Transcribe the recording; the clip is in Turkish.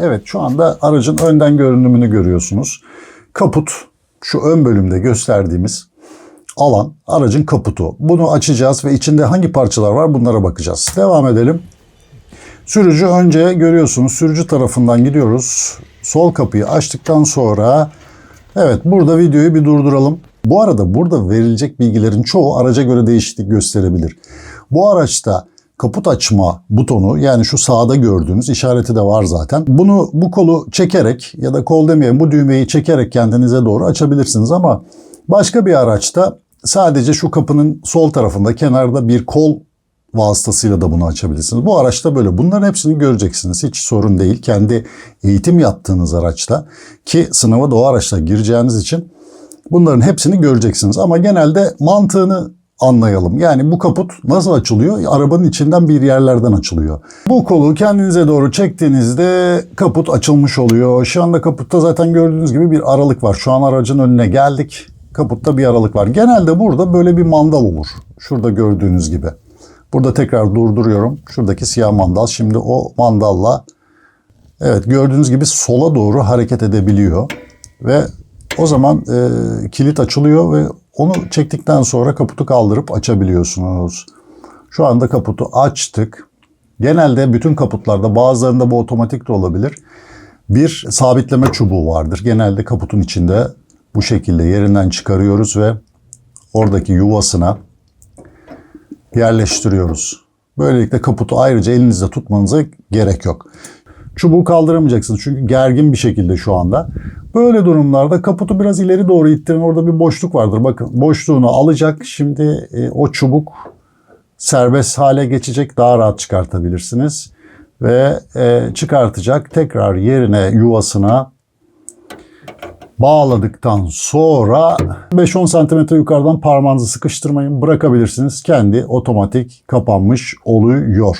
Evet şu anda aracın önden görünümünü görüyorsunuz. Kaput şu ön bölümde gösterdiğimiz alan aracın kaputu. Bunu açacağız ve içinde hangi parçalar var bunlara bakacağız. Devam edelim. Sürücü önce görüyorsunuz sürücü tarafından gidiyoruz. Sol kapıyı açtıktan sonra evet burada videoyu bir durduralım. Bu arada burada verilecek bilgilerin çoğu araca göre değişiklik gösterebilir. Bu araçta kaput açma butonu yani şu sağda gördüğünüz işareti de var zaten. Bunu bu kolu çekerek ya da kol demeyelim bu düğmeyi çekerek kendinize doğru açabilirsiniz ama başka bir araçta sadece şu kapının sol tarafında kenarda bir kol vasıtasıyla da bunu açabilirsiniz. Bu araçta böyle. Bunların hepsini göreceksiniz. Hiç sorun değil. Kendi eğitim yaptığınız araçta ki sınava da o araçla gireceğiniz için bunların hepsini göreceksiniz. Ama genelde mantığını anlayalım. Yani bu kaput nasıl açılıyor? Arabanın içinden bir yerlerden açılıyor. Bu kolu kendinize doğru çektiğinizde kaput açılmış oluyor. Şu anda kaputta zaten gördüğünüz gibi bir aralık var. Şu an aracın önüne geldik. Kaputta bir aralık var. Genelde burada böyle bir mandal olur. Şurada gördüğünüz gibi. Burada tekrar durduruyorum. Şuradaki siyah mandal. Şimdi o mandalla evet gördüğünüz gibi sola doğru hareket edebiliyor. Ve o zaman e, kilit açılıyor ve onu çektikten sonra kaputu kaldırıp açabiliyorsunuz. Şu anda kaputu açtık. Genelde bütün kaputlarda bazılarında bu otomatik de olabilir. Bir sabitleme çubuğu vardır. Genelde kaputun içinde bu şekilde yerinden çıkarıyoruz ve oradaki yuvasına yerleştiriyoruz. Böylelikle kaputu ayrıca elinizde tutmanıza gerek yok. Çubuğu kaldıramayacaksınız çünkü gergin bir şekilde şu anda. Böyle durumlarda kaputu biraz ileri doğru ittirin. Orada bir boşluk vardır. Bakın boşluğunu alacak. Şimdi e, o çubuk serbest hale geçecek. Daha rahat çıkartabilirsiniz. Ve e, çıkartacak. Tekrar yerine yuvasına bağladıktan sonra 5-10 santimetre yukarıdan parmağınızı sıkıştırmayın. Bırakabilirsiniz. Kendi otomatik kapanmış oluyor.